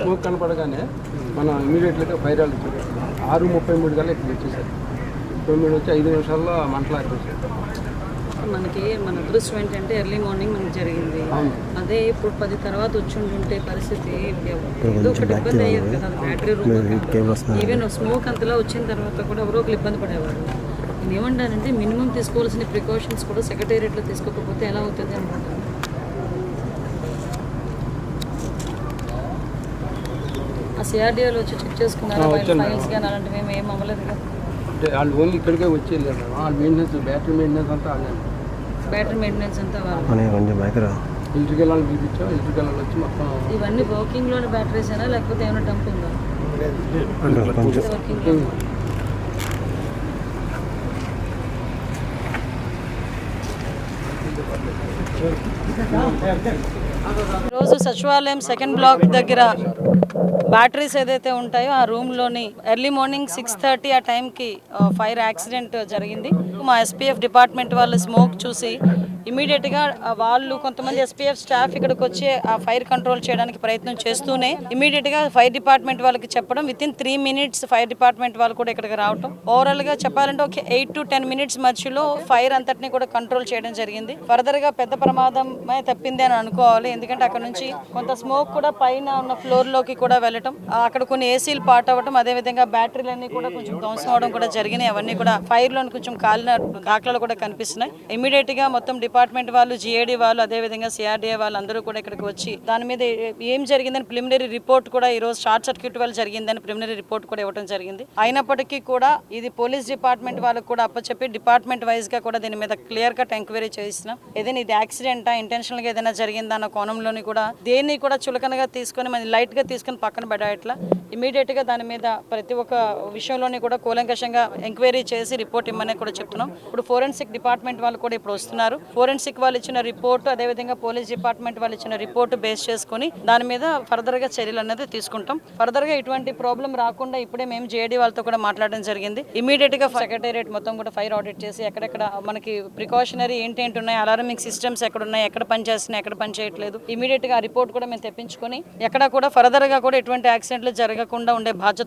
Smoke కనపడగానే మనం ఇమీడియట్గా ఫైర్ ఆల్ ఆరు ముప్పై మూడు కల్లా ఇక్కడ వచ్చేసారు. ముప్పై మూడు వచ్చి ఐదు నిమిషాల్లో మంటలు ఆపేసారు మనకి మన అదృష్టం ఏంటంటే ఎర్లీ మార్నింగ్ మనకి జరిగింది. అదే ఇప్పుడు పది తర్వాత వచ్చి ఉంటే పరిస్థితి ఏదో ఒకటి ఇబ్బంది అయ్యేది కదా బ్యాటరీ రూమ్ ఈవెన్ స్మోక్ అంతలా వచ్చిన తర్వాత కూడా ఎవరో ఒకరు ఇబ్బంది పడేవారు. నేను ఏమంటానంటే మినిమం తీసుకోవాల్సిన ప్రికాషన్స్ కూడా సెక్రటేరియట్లో తీసుకోకపోతే ఎలా అవుతుంది అనుకుంటాను ఆ సిఆర్డీఓలో వచ్చి చెక్ చేసుకున్నారా? వాళ్ళ ఫైల్స్ కానీ అలాంటివి ఏమి ఏం అవ్వలేదు కదా. అంటే వాళ్ళు ఓన్లీ ఇక్కడికే వచ్చి వెళ్ళారు మేడం వాళ్ళ మెయింటెనెన్స్ బ్యాటరీ మెయింటెనెన్స్ అంతా వాళ్ళే బ్యాటరీ మెయింటెనెన్స్ అంతా వాళ్ళు కొంచెం బయకరా ఎలక్ట్రికల్ వాళ్ళని పిలిపించాం ఎలక్ట్రికల్ వాళ్ళు వచ్చి మొత్తం ఇవన్నీ వర్కింగ్లోని బ్యాటరీస్ అయినా లేకపోతే ఏమైనా డంప్ ఉందా కొంచెం వర్కింగ్లో రోజు సచివాలయం సెకండ్ బ్లాక్ దగ్గర బ్యాటరీస్ ఏదైతే ఉంటాయో ఆ రూమ్లోని ఎర్లీ మార్నింగ్ సిక్స్ థర్టీ ఆ టైంకి ఫైర్ యాక్సిడెంట్ జరిగింది. మా ఎస్పీఎఫ్ డిపార్ట్మెంట్ వాళ్ళు స్మోక్ చూసి ఇమీడియట్గా వాళ్ళు కొంతమంది ఎస్పీఎఫ్ స్టాఫ్ ఇక్కడికి వచ్చి ఆ ఫైర్ కంట్రోల్ చేయడానికి ప్రయత్నం చేస్తూనే ఇమీడియట్గా ఫైర్ డిపార్ట్మెంట్ వాళ్ళకి చెప్పడం within three minutes fire department వాళ్ళు కూడా ఇక్కడికి రావటం. ఓవరాల్గా చెప్పాలంటే ఒక ఎయిట్ టు టెన్ మినిట్స్ మధ్యలో ఫైర్ అంతటిని కూడా కంట్రోల్ చేయడం జరిగింది. ఫర్దర్గా పెద్ద ప్రమాదమే తప్పింది అని అనుకోవాలి. ఎందుకంటే అక్కడ నుంచి కొంత స్మోక్ కూడా పైన ఉన్న ఫ్లోర్లోకి కూడా వెళ్ళటం అక్కడ కొన్ని ఏసీలు పాట్ అవ్వటం అదే విధంగా బ్యాటరీలన్నీ కూడా కొంచెం ధ్వంసం అవడం కూడా జరిగినాయి. అవన్నీ కూడా ఫైర్లో కొంచెం కాలిన దాఖలాలు కూడా కనిపిస్తున్నాయి. ఇమీడియట్గా మొత్తం డిపార్ట్మెంట్ వాళ్ళు జిఏడి వాళ్ళు అదే విధంగా సిఆర్డీఏ వాళ్ళు అందరూ కూడా ఇక్కడికి వచ్చి దాని మీద ఏం జరిగిందని ప్రిలిమినరీ రిపోర్ట్ కూడా ఈ రోజు షార్ట్ సర్క్యూట్ వల్ల జరిగిందని ప్రిలిమినరీ రిపోర్ట్ కూడా ఇవ్వడం జరిగింది. అయినప్పటికీ కూడా ఇది పోలీస్ డిపార్ట్మెంట్ వాళ్ళకు కూడా అప్పచెప్పి డిపార్ట్మెంట్ వైజ్గా కూడా దీని మీద క్లియర్ కట్ ఎంక్వైరీ చేసినాం ఏదైనా ఇది యాక్సిడెంట్ ఇంటెన్షనల్గా ఏదైనా జరిగిందా అన్న కోణంలోని కూడా దేన్ని కూడా చులకనగా తీసుకొని మనం లైట్గా తీసుకొని పక్కన పడేట్లా ఇమీడియట్గా దాని మీద ప్రతి ఒక్క విషయంలోని కూడా కూలంకషంగా ఎంక్వైరీ చేసి రిపోర్ట్ ఇమ్మని కూడా చెప్తున్నాం. ఇప్పుడు ఫోరెన్సిక్ డిపార్ట్మెంట్ వాళ్ళు కూడా ఇప్పుడు వస్తున్నారు. ఫోరెన్సిక్ వాళ్ళు ఇచ్చిన రిపోర్ట్ అదేవిధంగా పోలీస్ డిపార్ట్మెంట్ వాళ్ళు ఇచ్చిన రిపోర్ట్ బేస్ చేసుకొని దాని మీద ఫర్దర్గా చర్యలు అనేది తీసుకుంటాం. ఫర్దర్గా ఇటువంటి ప్రాబ్లం రాకుండా ఇప్పుడే మేము జేడీ వాళ్ళతో కూడా మాట్లాడడం జరిగింది. ఇమీడియట్గా సెక్రటేరియట్ మొత్తం కూడా ఫైర్ ఆడిట్ చేసి ఎక్కడెక్కడ మనకి ప్రికాషనరీ ఏంటి ఉన్నాయి అలారమింగ్ సిస్టమ్స్ ఎక్కడ ఉన్నాయి ఎక్కడ పని చేస్తున్నాయి ఎక్కడ పని చేయట్లేదు. ఇమీడియట్గా రిపోర్ట్ కూడా మేము తెప్పించుకొని ఎక్కడ కూడా ఫర్దర్గా కూడా ఎటువంటి యాక్సిడెంట్లు జరగకుండా ఉండే బాధ్యత